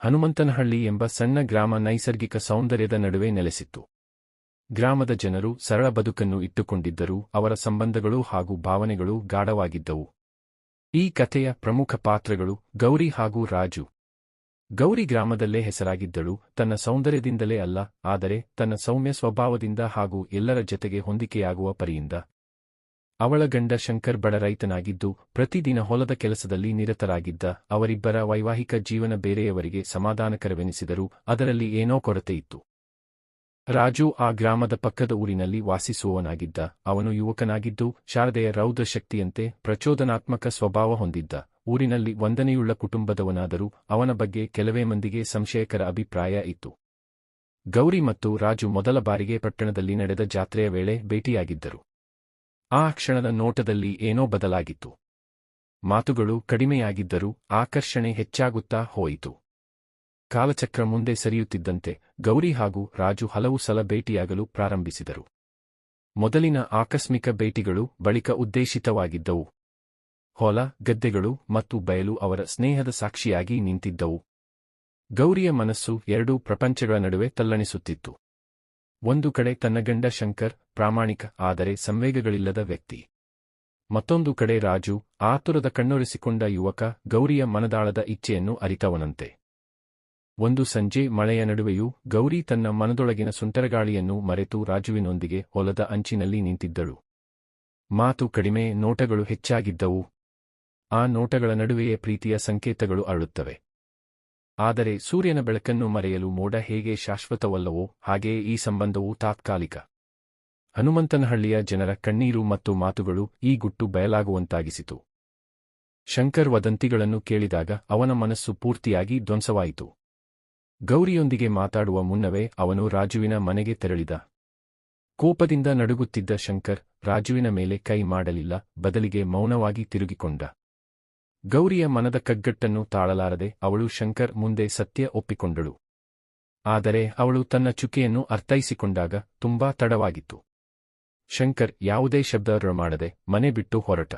ಹನುಮಂತನಹಳ್ಳಿ ಎಂಬ ಸಣ್ಣ ಗ್ರಾಮ ನೈಸರ್ಗಿಕ ಸೌಂದರ್ಯದ ನಡುವೆ ನೆಲೆಸಿತ್ತು. ಗ್ರಾಮದ ಜನರು ಸರಳ ಬದುಕನ್ನು ಇಟ್ಟುಕೊಂಡಿದ್ದರೂ ಅವರ ಸಂಬಂಧಗಳು ಹಾಗೂ ಭಾವನೆಗಳು ಗಾಢವಾಗಿದ್ದವು. ಈ ಕಥೆಯ ಪ್ರಮುಖ ಪಾತ್ರಗಳು ಗೌರಿ ಹಾಗೂ ರಾಜು. ಗೌರಿ ಗ್ರಾಮದಲ್ಲೇ ಹೆಸರಾಗಿದ್ದಳು, ತನ್ನ ಸೌಂದರ್ಯದಿಂದಲೇ ಅಲ್ಲ, ಆದರೆ ತನ್ನ ಸೌಮ್ಯ ಸ್ವಭಾವದಿಂದ ಹಾಗೂ ಎಲ್ಲರ ಜತೆಗೆ ಹೊಂದಿಕೆಯಾಗುವ ಪರಿಯಿಂದ ಅವಳ ಗಂಡ ಶಂಕರ್ ಬಡ ರೈತನಾಗಿದ್ದು, ಪ್ರತಿದಿನ ಹೊಲದ ಕೆಲಸದಲ್ಲಿ ನಿರತರಾಗಿದ್ದ ಅವರಿಬ್ಬರ ವೈವಾಹಿಕ ಜೀವನ ಬೇರೆಯವರಿಗೆ ಸಮಾಧಾನಕರವೆನಿಸಿದರೂ, ಅದರಲ್ಲಿ ಏನೋ ಕೊರತೆಯಿತ್ತು. ರಾಜು ಆ ಗ್ರಾಮದ ಪಕ್ಕದ ಊರಿನಲ್ಲಿ ವಾಸಿಸುವವನಾಗಿದ್ದ. ಅವನು ಯುವಕನಾಗಿದ್ದು, ಶಾರದೆಯ ರೌದ್ರ ಶಕ್ತಿಯಂತೆ ಪ್ರಚೋದನಾತ್ಮಕ ಸ್ವಭಾವ ಹೊಂದಿದ್ದ. ಊರಿನಲ್ಲಿ ವಂದನೆಯುಳ್ಳ ಕುಟುಂಬದವನಾದರೂ, ಅವನ ಬಗ್ಗೆ ಕೆಲವೇ ಮಂದಿಗೆ ಸಂಶಯಕರ ಅಭಿಪ್ರಾಯ ಇತ್ತು. ಗೌರಿ ಮತ್ತು ರಾಜು ಮೊದಲ ಬಾರಿಗೆ ಪಟ್ಟಣದಲ್ಲಿ ನಡೆದ ಜಾತ್ರೆಯ ವೇಳೆ ಭೇಟಿಯಾಗಿದ್ದರು. ಆ ಕ್ಷಣದ ನೋಟದಲ್ಲಿ ಏನೋ ಬದಲಾಗಿತ್ತು. ಮಾತುಗಳು ಕಡಿಮೆಯಾಗಿದ್ದರೂ ಆಕರ್ಷಣೆ ಹೆಚ್ಚಾಗುತ್ತಾ ಹೋಯಿತು. ಕಾಲಚಕ್ರ ಮುಂದೆ ಸರಿಯುತ್ತಿದ್ದಂತೆ ಗೌರಿ ಹಾಗೂ ರಾಜು ಹಲವು ಸಲ ಭೇಟಿಯಾಗಲು ಪ್ರಾರಂಭಿಸಿದರು. ಮೊದಲಿನ ಆಕಸ್ಮಿಕ ಭೇಟಿಗಳು ಬಳಿಕ ಉದ್ದೇಶಿತವಾಗಿದ್ದವು. ಹೊಲ, ಗದ್ದೆಗಳು ಮತ್ತು ಬಯಲು ಅವರ ಸ್ನೇಹದ ಸಾಕ್ಷಿಯಾಗಿ ನಿಂತಿದ್ದವು. ಗೌರಿಯ ಮನಸ್ಸು ಎರಡೂ ಪ್ರಪಂಚಗಳ ನಡುವೆ ತಲ್ಲಣಿಸುತ್ತಿತ್ತು. ಒಂದು ಕಡೆ ತನ್ನ ಗಂಡ ಶಂಕರ್ ಪ್ರಾಮಾಣಿಕ ಆದರೆ ಸಂವೇಗಗಳಿಲ್ಲದ ವ್ಯಕ್ತಿ. ಮತ್ತೊಂದು ಕಡೆ ರಾಜು ಆತುರದ ಕಣ್ಣೊರೆಸಿಕೊಂಡ ಯುವಕ ಗೌರಿಯ ಮನದಾಳದ ಇಚ್ಛೆಯನ್ನು ಅರಿತವನಂತೆ. ಒಂದು ಸಂಜೆ ಮಳೆಯ ನಡುವೆಯೂ ಗೌರಿ ತನ್ನ ಮನದೊಳಗಿನ ಸುಂಟರಗಾಳಿಯನ್ನು ಮರೆತು ರಾಜುವಿನೊಂದಿಗೆ ಹೊಲದ ಅಂಚಿನಲ್ಲಿ ನಿಂತಿದ್ದಳು. ಮಾತು ಕಡಿಮೆ, ನೋಟಗಳು ಹೆಚ್ಚಾಗಿದ್ದವು. ಆ ನೋಟಗಳ ನಡುವೆಯೇ ಪ್ರೀತಿಯ ಸಂಕೇತಗಳು ಅರಳುತ್ತವೆ. ಆದರೆ ಸೂರ್ಯನ ಬೆಳಕನ್ನು ಮರೆಯಲು ಮೋಡ ಹೇಗೆ ಶಾಶ್ವತವಲ್ಲವೋ ಹಾಗೆಯೇ ಈ ಸಂಬಂಧವು ತಾತ್ಕಾಲಿಕ. ಹನುಮಂತನಹಳ್ಳಿಯ ಜನರ ಕಣ್ಣೀರು ಮತ್ತು ಮಾತುಗಳು ಈ ಗುಟ್ಟು ಬಯಲಾಗುವಂತಾಗಿಸಿತು. ಶಂಕರ್ ವದಂತಿಗಳನ್ನು ಕೇಳಿದಾಗ ಅವನ ಮನಸ್ಸು ಪೂರ್ತಿಯಾಗಿ ಧ್ವಂಸವಾಯಿತು. ಗೌರಿಯೊಂದಿಗೆ ಮಾತಾಡುವ ಮುನ್ನವೇ ಅವನು ರಾಜುವಿನ ಮನೆಗೆ ತೆರಳಿದ. ಕೋಪದಿಂದ ನಡುಗುತ್ತಿದ್ದ ಶಂಕರ್ ರಾಜುವಿನ ಮೇಲೆ ಕೈ ಮಾಡಲಿಲ್ಲ, ಬದಲಿಗೆ ಮೌನವಾಗಿ ತಿರುಗಿಕೊಂಡ. ಗೌರಿಯ ಮನದ ಕಗ್ಗಟ್ಟನ್ನು ತಾಳಲಾರದೆ ಅವಳು ಶಂಕರ್ ಮುಂದೆ ಸತ್ಯ ಒಪ್ಪಿಕೊಂಡಳು. ಆದರೆ ಅವಳು ತನ್ನ ಚುಕೆಯನ್ನು ಅರ್ಥೈಸಿಕೊಂಡಾಗ ತುಂಬಾ ತಡವಾಗಿತ್ತು. ಶಂಕರ್ ಯಾವುದೇ ಶಬ್ದ ಮಾಡದೆ ಮನೆ ಬಿಟ್ಟು ಹೊರಟ.